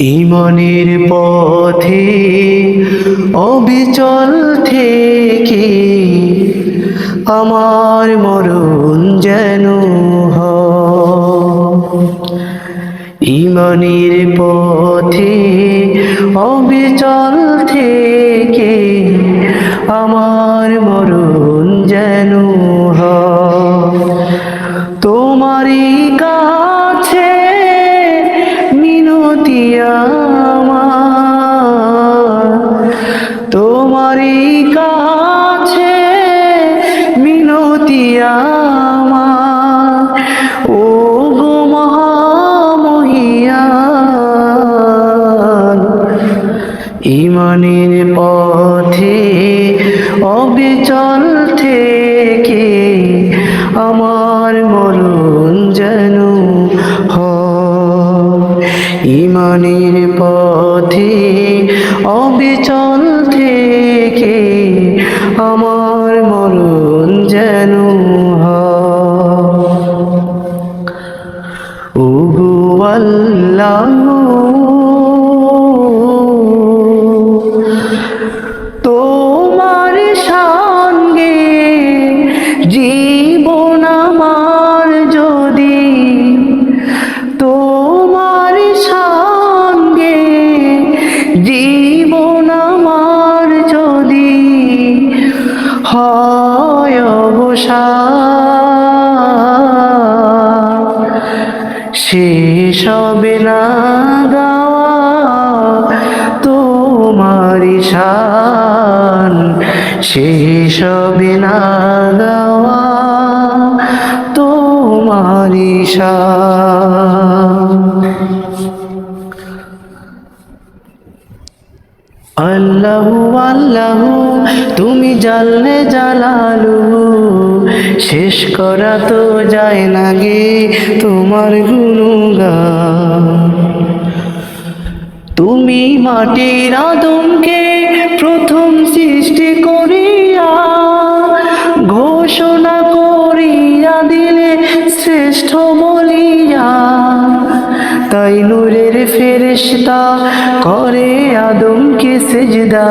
ইমনের পথে অবিচল থেকে আমার মরণ যেন। ইমনের পথে অবিচল থেকে আমার মরণ যেন। তোমারই কাছে আমার। তোমারই কাছে মিনতি আমার। ও গো মহামহিয়ান ইমানের পথে ইমানের পথে অবিচল থেকে আমার মরণ যেন। আল্লাহ শেষ হবে না গাওয়া তোমার শান। শেষ হবে না গাওয়া তোমার শান। আল্লাহ আল্লাহ, তুমি জানলে জালালু। শেষ করা তো যায় না গে তোমার গুণগান। তুমি মাটির আদমকে প্রথম সৃষ্টি করিয়া, ঘোষণা করিয়া দিলে শ্রেষ্ঠ বলিয়া তাই নূরের ফেরেশতা করে আদমকে সেজদা?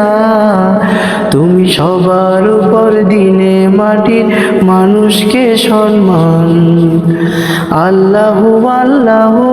তুমি সবার উপর দিনে মাটির মানুষকে সম্মান। আল্লাহ আল্লাহু।